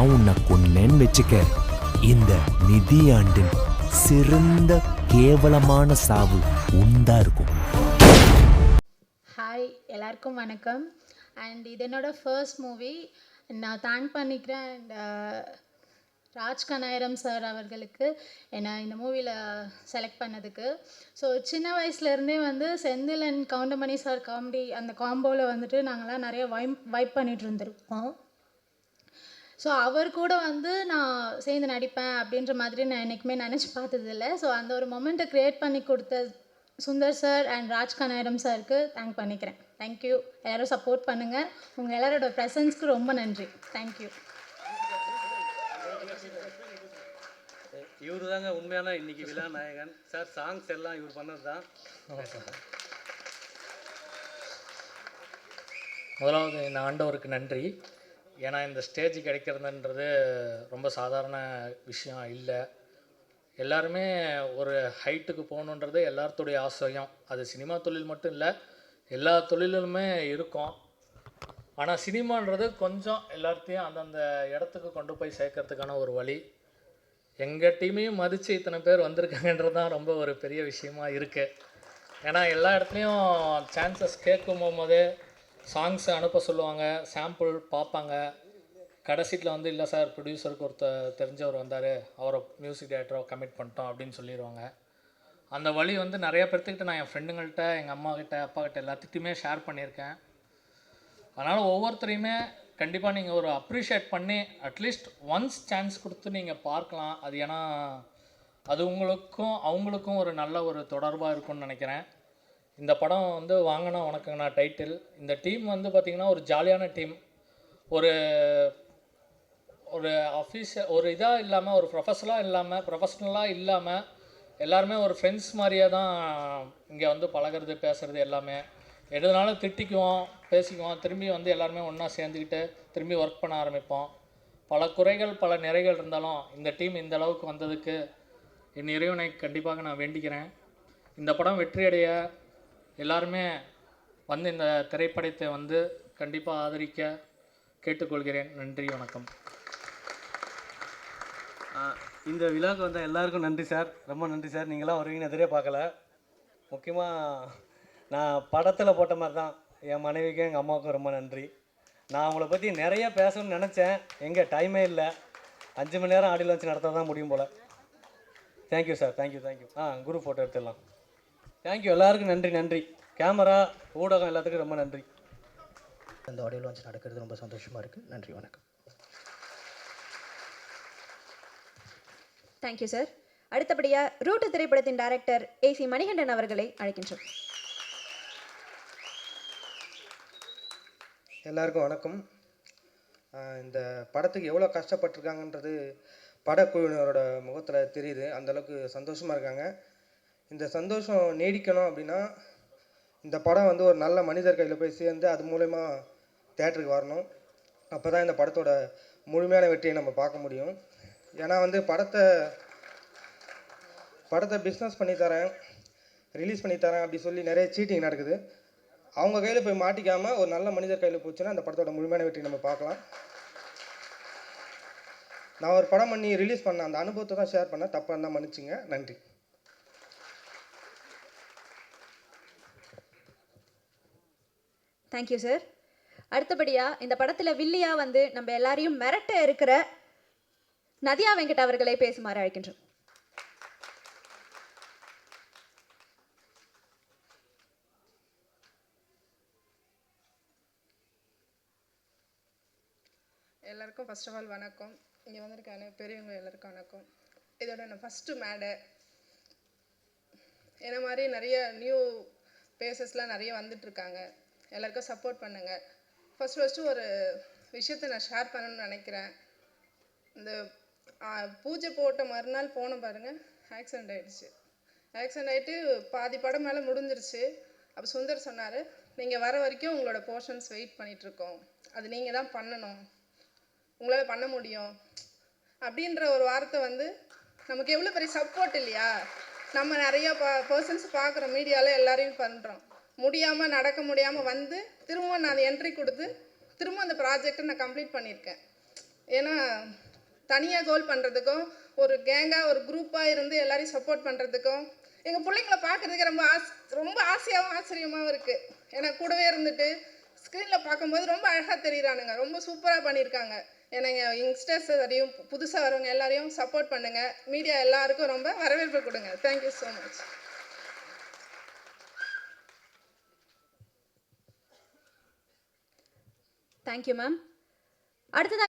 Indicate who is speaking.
Speaker 1: நான் உன்னை கொன்னேன்னு வச்சுக்க. இந்த நிதியாண்டின் சிறந்த கேவலமான சாவு உண்டா இருக்கும்.
Speaker 2: ஹாய் எல்லாருக்கும் வணக்கம். அண்ட் இது என்னோட ஃபர்ஸ்ட் மூவி நான் தேங்க் பண்ணிக்கிறேன் அண்ட் uh, ராஜ் கனாயிரம் சார் அவர்களுக்கு என்னை இந்த மூவியில் செலக்ட் பண்ணதுக்கு. ஸோ சின்ன வயசுலேருந்தே வந்து Senthil and Goundamani sir comedy அந்த காம்போவில் வந்துட்டு நாங்கள்லாம் நிறைய வைப் வைப் பண்ணிகிட்டு இருந்திருப்போம் ஸோ அவர் கூட வந்து நான் சேர்ந்து நடிப்பேன் அப்படின்ற மாதிரி நான் என்றைக்குமே நினச்சி பார்த்ததில்ல. ஸோ அந்த ஒரு மொமெண்ட்டை க்ரியேட் பண்ணி கொடுத்த சுந்தர் சார் அண்ட் ராஜ் கனாயிரம் சாருக்கு தேங்க் பண்ணிக்கிறேன். தேங்க்யூ எல்லோரும் சப்போர்ட் பண்ணுங்கள் உங்கள் எல்லாரோட ப்ரெசன்ஸ்க்கு ரொம்ப நன்றி. தேங்க்யூ
Speaker 3: இவரு தாங்க உண்மையான இன்னைக்கு விழா நாயகன் சார் சாங்ஸ் எல்லாம் இவர் பண்ணது தான்
Speaker 4: முதலாவது இந்த ஆண்டவருக்கு நன்றி. ஏன்னா இந்த ஸ்டேஜ் கிடைக்கிறதுன்றது ரொம்ப சாதாரண விஷயம் இல்லை. எல்லாருமே ஒரு ஹைட்டுக்கு போகணுன்றது எல்லாத்துடைய ஆசையும். அது சினிமா தொழில் மட்டும் இல்லை எல்லா தொழிலுமே இருக்கும். ஆனால் சினிமான்றது கொஞ்சம் எல்லாத்தையும் அந்தந்த இடத்துக்கு கொண்டு போய் சேர்க்கறதுக்கான ஒரு வழி. எங்கள் டீமையும் மதித்து இத்தனை பேர் வந்திருக்காங்கன்றது தான் ரொம்ப ஒரு பெரிய விஷயமா இருக்குது ஏன்னா எல்லா இடத்துலையும் சான்சஸ் கேட்கும் போதே சாங்ஸ் அனுப்ப சொல்லுவாங்க சாம்பிள் பார்ப்பாங்க. கடைசியில் வந்து இல்லை சார் ப்ரொடியூசருக்கு ஒருத்தர் தெரிஞ்சவர் வந்தார். அவரை மியூசிக் டைரக்டராக கமிட் பண்ணிட்டோம் அப்படின்னு சொல்லிடுவாங்க அந்த வழி வந்து நிறைய பேர்த்துக்கிட்ட நான் என் ஃப்ரெண்டுங்கள்கிட்ட எங்கள் அம்மாக்கிட்ட அப்பாக்கிட்ட எல்லாத்துக்கிட்டையுமே ஷேர் பண்ணியிருக்கேன். அதனால் ஒவ்வொருத்தரையுமே கண்டிப்பாக நீங்கள் ஒரு அப்ரிஷியேட் பண்ணி அட்லீஸ்ட் ஒன்ஸ் சான்ஸ் கொடுத்து நீங்கள் பார்க்கலாம். அது ஏன்னா அது உங்களுக்கும் அவங்களுக்கும் ஒரு நல்ல ஒரு தொடர்பாக இருக்கும்னு நினைக்கிறேன். இந்த படம் வந்து வாங்கினா உனக்குங்கண்ணா டைட்டில் இந்த டீம் வந்து பார்த்திங்கன்னா ஒரு ஜாலியான டீம் ஒரு ஒரு அஃபீஷியல் ஒரு இதாக இல்லாமல் ஒரு ப்ரொஃபஷனலாக இல்லாமல் ப்ரொஃபஷ்னலாக இல்லாமல் எல்லாருமே ஒரு ஃப்ரெண்ட்ஸ் மாதிரியே தான் இங்கே வந்து பழகுறது பேசுகிறது எல்லாமே. எதுனாலும் திட்டிக்குவோம் பேசிக்குவோம் திரும்பி வந்து எல்லாருமே ஒன்றா சேர்ந்துக்கிட்டு திரும்பி ஒர்க் பண்ண ஆரம்பிப்போம். பல குறைகள் பல நிறைகள் இருந்தாலும் இந்த டீம் இந்த அளவுக்கு வந்ததுக்கு என் இறைவனை கண்டிப்பாக நான் வேண்டிக்கிறேன். இந்த படம் வெற்றியடைய எல்லாருமே வந்து இந்த திரைப்படத்தை வந்து கண்டிப்பாக ஆதரிக்க கேட்டுக்கொள்கிறேன். நன்றி வணக்கம்.
Speaker 3: இந்த விழாவுக்கு வந்த எல்லாருக்கும் நன்றி சார். ரொம்ப நன்றி சார். நீங்களாம் வருவீங்கன்னு எதிரே பார்க்கல. முக்கியமாக நான் படத்தில் போட்ட மாதிரி தான். என் மனைவிக்கும் எங்கள் அம்மாவுக்கும் ரொம்ப நன்றி. நான் அவங்கள பற்றி நிறைய பேசணும்னு நினச்சேன். எங்கே டைமே இல்லை. அஞ்சு மணி நேரம் ஆடியில் வச்சு நடத்த தான் முடியும் போல். Thank you sir thank you thank you ah group photo எடுத்துடலாம். தேங்க்யூ எல்லாருக்கும் நன்றி நன்றி. கேமரா ஊடகம் எல்லாத்துக்கும் ரொம்ப நன்றி.
Speaker 5: இந்த ஆடியோ லான்ச் நடக்கிறது ரொம்ப சந்தோஷமாக இருக்குது நன்றி வணக்கம்.
Speaker 6: தேங்க்யூ சார் அடுத்தபடியாக ரூட்டு திரைப்படத்தின் டைரக்டர் ஏசி மணிகண்டன் அவர்களை அழைக்கின்றோம்.
Speaker 7: எல்லாருக்கும் வணக்கம். இந்த படத்துக்கு எவ்வளோ கஷ்டப்பட்டிருக்காங்கன்றது படக்குழுவினரோட முகத்தில் தெரியுது. அந்த அளவுக்கு சந்தோஷமாக இருக்காங்க. இந்த சந்தோஷம் நீடிக்கணும் அப்படின்னா இந்த படம் வந்து ஒரு நல்ல மனிதர் கையில் போய் சேர்ந்து அது மூலயமா தேட்டருக்கு வரணும். அப்போ தான் இந்த படத்தோட முழுமையான வெற்றியை நம்ம பார்க்க முடியும். ஏன்னா வந்து படத்தை படத்தை பிஸ்னஸ் பண்ணி தரேன் ரிலீஸ் பண்ணி தரேன் அப்படி சொல்லி நிறைய சீட்டிங் நடக்குது. அவங்க கையில் போய் மாட்டிக்காமல் ஒரு நல்ல மனிதர் கையில் போச்சுன்னா அந்த படத்தோட முழுமையான வெற்றி நம்ம பார்க்கலாம். நான் ஒரு படம் பண்ணி ரிலீஸ் பண்ண அந்த அனுபவத்தை தான் ஷேர் பண்ணேன். தப்பாக இருந்தால் மன்னிச்சுங்க. நன்றி.
Speaker 6: தேங்க்யூ சார் அடுத்தபடியாக இந்த படத்தில் வில்லியா வந்து நம்ம எல்லாரையும் மிரட்ட இருக்கிற நதியா வெங்கட் அவர்களை பேசுமாறு அழைக்கின்றோம்.
Speaker 8: எல்லாருக்கும் ஃபர்ஸ்ட் ஆஃப் ஆல் வணக்கம். இங்கே வந்திருக்கான பெரியவங்க எல்லாருக்கும் வணக்கம். இதோட நான் ஃபஸ்ட்டு மேடை என்ன மாதிரி நிறைய நியூ பேசஸ்லாம் நிறைய வந்துட்டுருக்காங்க எல்லாருக்கும் சப்போர்ட் பண்ணுங்கள் ஃபஸ்ட் ஃபஸ்ட்டு ஒரு விஷயத்த நான் ஷேர் பண்ணணும்னு நினைக்கிறேன். இந்த பூஜை போட்ட மறுநாள் போன பாருங்கள் ஆக்சிடெண்ட் ஆகிடுச்சு ஆக்சிடெண்ட் ஆகிட்டு பாதி படம் மேலே முடிஞ்சிருச்சு. அப்போ சுந்தர் சொன்னார் நீங்கள் வர வரைக்கும் உங்களோட போர்ஷன்ஸ் வெயிட் பண்ணிகிட்ருக்கோம் அது நீங்கள் தான் பண்ணணும். உங்களால் பண்ண முடியும். அப்படின்ற ஒரு வார்த்தை வந்து நமக்கு எவ்வளோ பெரிய சப்போர்ட் இல்லையா? நம்ம நிறையா ப பர்சன்ஸ் பார்க்குறோம் மீடியாவில் எல்லாரையும் பண்ணுறோம் முடியாமல் நடக்க முடியாமல் வந்து திரும்ப நான் என்ட்ரி கொடுத்து திரும்ப அந்த ப்ராஜெக்டை நான் கம்ப்ளீட் பண்ணியிருக்கேன். ஏன்னா தனியாக கோல் பண்ணுறதுக்கும் ஒரு கேங்காக ஒரு குரூப்பாக இருந்து எல்லாரையும் சப்போர்ட் பண்ணுறதுக்கும் எங்கள் பிள்ளைங்கள பார்க்குறதுக்கு ரொம்ப ஆஸ் ரொம்ப ஆசையாகவும் ஆச்சரியமாகவும் இருக்குது ஏன்னா கூடவே இருந்துட்டு ஸ்க்ரீனில் பார்க்கும்போது ரொம்ப அழகாக தெரியுறானுங்க. ரொம்ப சூப்பராக பண்ணியிருக்காங்க. ஏன்னா யங்ஸ்டர்ஸ் எல்லாரையும் புதுசாக வரவங்க எல்லாரையும் சப்போர்ட் பண்ணுங்கள் மீடியா எல்லாருக்கும் ரொம்ப வரவேற்பு கொடுங்க. Thank you so much
Speaker 6: thank you ma'am அடுத்ததாக